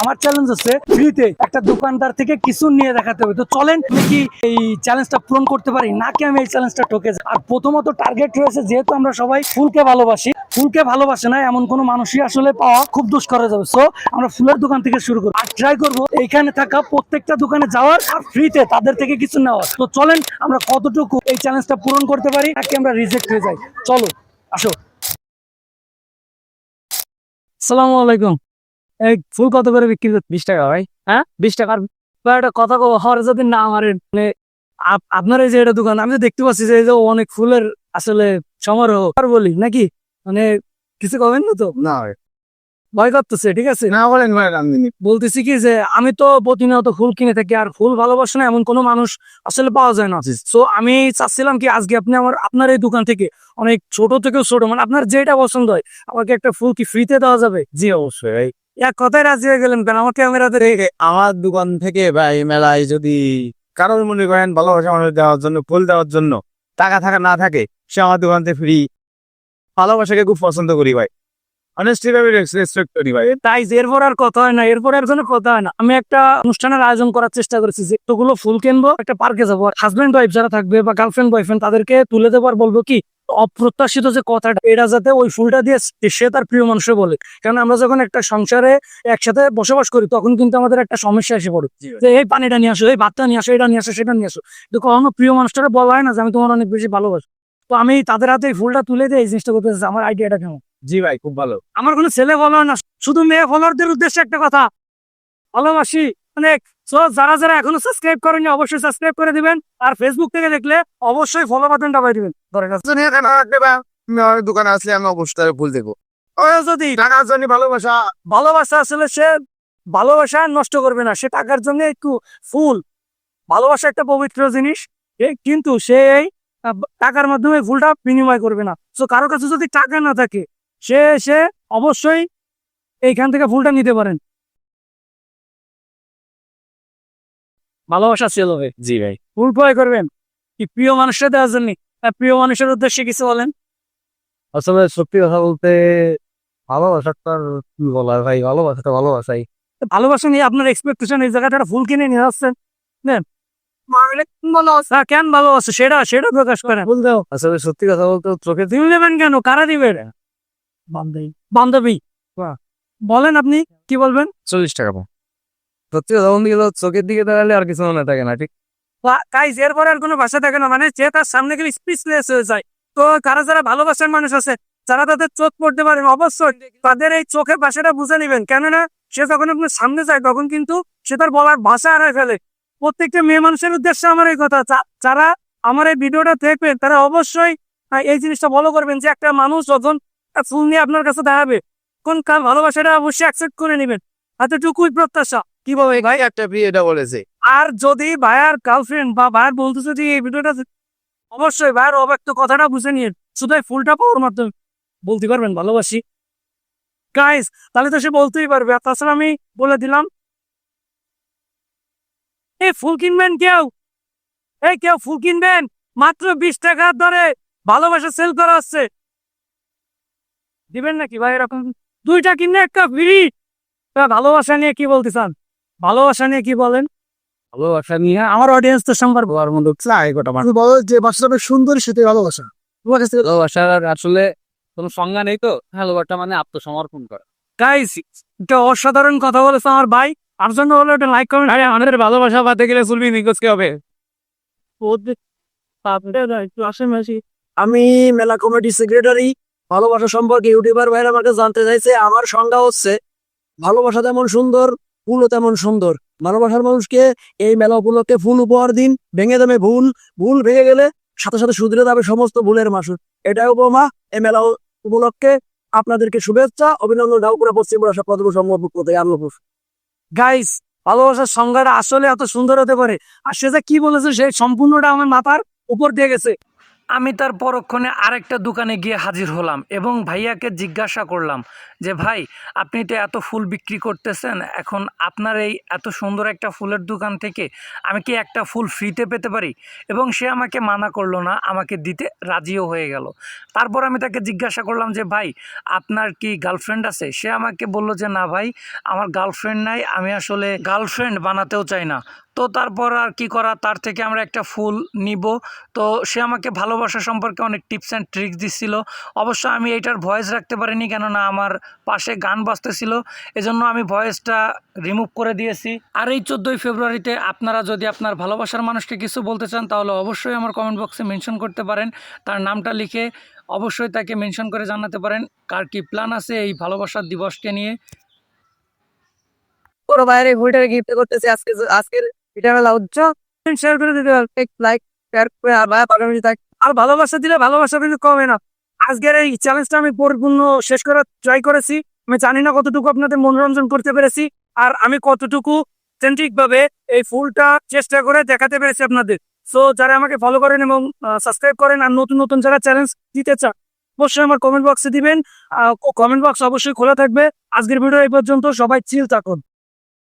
আমার চ্যালেঞ্জ হচ্ছে ফ্রিতে একটা দোকানদার থেকে কিছু নিয়ে দেখাতে হবে। তো চলেন, আমি কি এই চ্যালেঞ্জটা পূরণ করতে পারি? নাকি আমি এই চ্যালেঞ্জটা ঠকে যাই? আর প্রথমত টার্গেট রয়েছে, যেহেতু আমরা সবাই ফুলকে ভালোবাসি। ফুলকে ভালোবাসে না, এমন কোনো মানুষই আসলে পাওয়া খুব দুষ্কর হয়ে যাবে। সো আমরা ফুলের দোকান থেকে শুরু করব আর ট্রাই করব এইখানে থাকা প্রত্যেকটা দোকানে যাওয়ার আর ফ্রিতে তাদের থেকে কিছু নেওয়ার। তো চলেন, আমরা কতটুকু এই চ্যালেঞ্জটা পূরণ করতে পারি, নাকি আমরা রিজেক্ট হয়ে যাই? চলো, আসো। সালামু আলাইকুম। এই ফুল কত করে বিক্রি করতে? বিশ টাকা ভাই। হ্যাঁ? বিশ টাকার বা একটা কথা হওয়ার যদি না আমার মানে আপনার এই যে এটা দোকান আমি তো দেখতে পাচ্ছি যে অনেক ফুলের আসলে সমারোহ। আর বলি নাকি? মানে কিছু কবেন না তো? না ভয় করতেছে ঠিক আছে? না বলেন ভাই আমি বলতেছি কি যে আমি তো প্রতিনিয়ত ফুল কিনে থাকি আর ফুল ভালোবাসে না এমন কোনো মানুষ আসলে পাওয়া যায় না। তো আমি চাচ্ছিলাম কি আজকে আপনি আমার আপনার এই দোকান থেকে অনেক ছোট থেকেও ছোট মানে আপনার যেটা পছন্দ হয় আমাকে একটা ফুল কি ফ্রিতে দেওয়া যাবে? জি অবশ্যই ভাই। এক কথায় রাজি হয়ে গেলেন কেন? আমার ক্যামেরাতে রেখে আমার দোকান থেকে ভাই মেলায় যদি কারোর মনে করেন ভালোবাসা মানুষ দেওয়ার জন্য ফুল দেওয়ার জন্য টাকা থাকা না থাকে সে আমার দোকান থেকে ফ্রি ভালোবাসাকে খুব পছন্দ করি ভাই। অনেস্টলি ভাবে রেসপেক্ট করি ভাই। তাই এরপর আর কথা হয় না এরপর আর কোনো কথা হয় না। আমি একটা অনুষ্ঠানের আয়োজন করার চেষ্টা করেছি যে এতগুলো ফুল কিনবো একটা পার্কে যাব। হাজব্যান্ড ওয়াইফ যারা থাকবে বা গার্লফ্রেন্ড বয়ফ্রেন্ড তাদেরকে তুলে দেবো আর বলব কি অপ্রত্যাশিত যে কথাটা এটা যাতে ওই ফুলটা দিয়ে সে তার প্রিয় মানুষে বলে। কারণ আমরা যখন একটা সংসারে একসাথে বসবাস করি তখন কিন্তু আমাদের একটা সমস্যা এসে পড়ে। যে এই পানিটা নিয়ে আসো এই ভাতটা নিয়ে আসো এটা নিয়ে আসো সেটা নিয়ে আসো। কিন্তু কখনো প্রিয় মানুষটাকে বলা হয় না যে আমি তোমার অনেক বেশি ভালোবাসি। তো আমি তাদের হাতে এই ফুলটা তুলে দিয়ে এই জিনিসটা করতে। আমার আইডিয়াটা কেমন? জি ভাই খুব ভালো। আমার কোনো ছেলে ফলোয়ার না। শুধু মেয়ে ফলোয়ারদের উদ্দেশ্যে একটা কথা। ভালোবাসি অনেক। সো যারা যারা এখনও সাবস্ক্রাইব করেনি অবশ্যই সাবস্ক্রাইব করে দিবেন। আর ফেসবুক থেকে দেখলে অবশ্যই ফলো বাটনটা পাই দিবেন। দোকানে আসলে আমি অবশ্যই ফুল দেখব। যদি টাকার জন্য ভালোবাসা। ভালোবাসা আসলে সে ভালোবাসা নষ্ট করবে না। সে টাকার জন্য একটু ফুল ভালোবাসা একটা পবিত্র জিনিস। কিন্তু সে এই টাকার মাধ্যমে ফুলটা বিনিময় করবে না। তো কারও কাছে যদি টাকা না থাকে সে সে অবশ্যই এইখান থেকে ফুলটা নিতে পারেন। ভালোবাসা সেল হবে জি ভাই। ফুল ক্রয় করবেন। কি প্রিয় মানুষের দেওয়ার জন্য। প্রিয় মানুষের উদ্দেশ্যে কিছু বলেন। আসলে সত্যি কথা বলতে ভালোবাসাটা কি বলা ভাই? ভালোবাসাটা ভালোবাসাই। ভালোবাসা নিয়ে আপনার এক্সপেকটেশন এই জায়গাটা ফুল কিনে নিয়ে হ্যাঁ, কেন ভালোবাসা? সেটা সেটা প্রকাশ করেন। ফুল দাও। আসলে সত্যি কথা বলতে চোখে তুমি নেবেন কেন? কারা দিবে? বান্ধবী। বান্ধবী। বলেন আপনি কি বলবেন? চল্লিশ টাকা সত্যি বলতে গেলে চোখের দিকে দাঁড়ালে আর কিছু মনে থাকে না, ঠিক? এরপরে আর কোনো ভাষা থাকে না মানে তার সামনে গেলে স্পিচলেস হয়ে যায়। তো কারা যারা ভালোবাসার মানুষ আছে, যারা তাদের চোখ পড়তে পারেন অবশ্যই তাদের এই ভাষাটা বুঝে নেবেন। কেননা সে যখন আপনার সামনে যায়, তখন কিন্তু সে তার বলার ভাষা হারায় ফেলে। প্রত্যেকটা মেয়ে মানুষের উদ্দেশ্যে আমার এই কথা যারা আমার এই ভিডিওটা দেখবেন, তারা অবশ্যই এই জিনিসটা ফলো করবেন যে একটা মানুষ যখন ফুল নিয়ে আপনার কাছে দাঁড়াবে কোন ভালোবাসাটা অবশ্যই অ্যাকসেপ্ট করে নেবেন। এতটুকুই প্রত্যাশা। কি বলব ভাই? একটা এটা বলেছে। আর যদি ভাইয়ার গার্লফ্রেন্ড বা ভাইয়ার বলতে যদি এই ভিডিওটা অবশ্যই ভাইয়ার অব্যক্ত কথাটা বুঝে নিয়ে শুধু ফুলটা পাওয়ার মাধ্যমে বলতে পারবেন, ভালোবাসি। গাইস তাহলে তো সে বলতেই পারবে। আর তাছাড়া আমি বলে দিলাম, এই ফুল কিনবেন কেউ? এই কেউ ফুল কিনবেন? মাত্র বিশ টাকার দরে ভালোবাসা সেল করা হচ্ছে। দিবেন নাকি ভাই এরকম? দুইটা কিনলে একটা ফ্রি ভালোবাসা নিয়ে কি বলতে চান? ভালোবাসা নিয়ে কি বলেন? ভালোবাসা নিয়ে আমার অডিয়েন্স তো সম্পর্ক চাই গোটা মানুষ বলো যে বাচ্চাটা বেশ সুন্দর সেটাই ভালোবাসা। ভালোবাসার আসলে কোনো সংজ্ঞা নেই তো? ভালোবাসা মানে আত্মসমর্পণ করা। গাইস এটা অসাধারণ কথা বলেছে আমার ভাই। আর জন্য হলো একটা লাইক কমেন্ট আরে আমাদের ভালোবাসা পাতে গেলে চলবি নিকোজ কি হবে। একটু আশেপাশে। আমি মেলা কমিটি সেক্রেটারি ভালোবাসা সম্পর্কে ইউটিউবার ভাইরা আমাকে জানতে চাইছে। আমার সংজ্ঞা হচ্ছে ভালোবাসা তেমন সুন্দর ফুলও তেমন সুন্দর। ভালোবাসার মানুষকে এই মেলা উপলক্ষে ফুল উপহার দিন, ভেঙে দেবে ভুল। ভুল ভেঙে গেলে সাথে সাথে শুধরে যাবে সমস্ত ভুলের মাসুর এটাই উপমা এই মেলা উপলক্ষে আপনাদেরকে শুভেচ্ছা, অভিনন্দন ডাউপুরা পশ্চিম বড় সব সম্ভব আল্লাহ গাইস ভালোবাসার সংজ্ঞাটা আসলে এত সুন্দর হতে পারে। আর সে যে কি বলেছে সে সম্পূর্ণটা আমার মাথার উপর দিয়ে গেছে। আমি তার পরক্ষণে আরেকটা দোকানে গিয়ে হাজির হলাম এবং ভাইয়াকে জিজ্ঞাসা করলাম যে, ভাই, আপনি তো এত ফুল বিক্রি করতেছেন, এখন আপনার এই এত সুন্দর একটা ফুলের দোকান থেকে আমি কি একটা ফুল ফ্রিতে পেতে পারি? এবং সে আমাকে মানা করল না, আমাকে দিতে রাজিও হয়ে গেল। তারপর আমি তাকে জিজ্ঞাসা করলাম যে, ভাই, আপনার কি গার্লফ্রেন্ড আছে? সে আমাকে বলল যে, না ভাই, আমার গার্লফ্রেন্ড নাই, আমি আসলে গার্লফ্রেন্ড বানাতেও চাই না। তো তারপর আর কি করা? তার থেকে আমরা একটা ফুল নিব। তো সে আমাকে ভালোবাসা সম্পর্কে অনেক টিপস অ্যান্ড ট্রিক্স দিচ্ছিল অবশ্য আমি এইটার ভয়েস রাখতে পারিনি কেননা আমার পাশে গান বাজতেছিল। এজন্য আমি ভয়েসটা রিমুভ করে দিয়েছি। আর এই চোদ্দোই ফেব্রুয়ারিতে আপনারা যদি আপনার ভালোবাসার মানুষকে কিছু বলতে চান, তাহলে অবশ্যই আমার কমেন্ট বক্সে মেনশন করতে পারেন। তার নামটা লিখে অবশ্যই তাকে মেনশন করে জানাতে পারেন। কার কি প্ল্যান আছে এই ভালোবাসার দিবসকে নিয়ে? পুরো বাইরে ঘুরে গিফট করতেছে আজকে আজকের ভালোবাসা দিলে ভালোবাসা কিন্তু কমে না। আজকের এই চ্যালেঞ্জটা আমি পরিপূর্ণ শেষ করার ট্রাই করেছি। আমি জানি না কতটুকু আপনাদের মনোরঞ্জন করতে পেরেছি। আর আমি কতটুকু ভাবে এই ফুলটা চেষ্টা করে দেখাতে পেরেছি আপনাদের। সো যারা আমাকে ফলো করেন এবং সাবস্ক্রাইব করেন আর নতুন নতুন যারা চ্যালেঞ্জ দিতে চান, অবশ্যই আমার কমেন্ট বক্সে দিবেন। কমেন্ট বক্স অবশ্যই খোলা থাকবে। আজকের ভিডিও এই পর্যন্ত সবাই চিল থাকুন।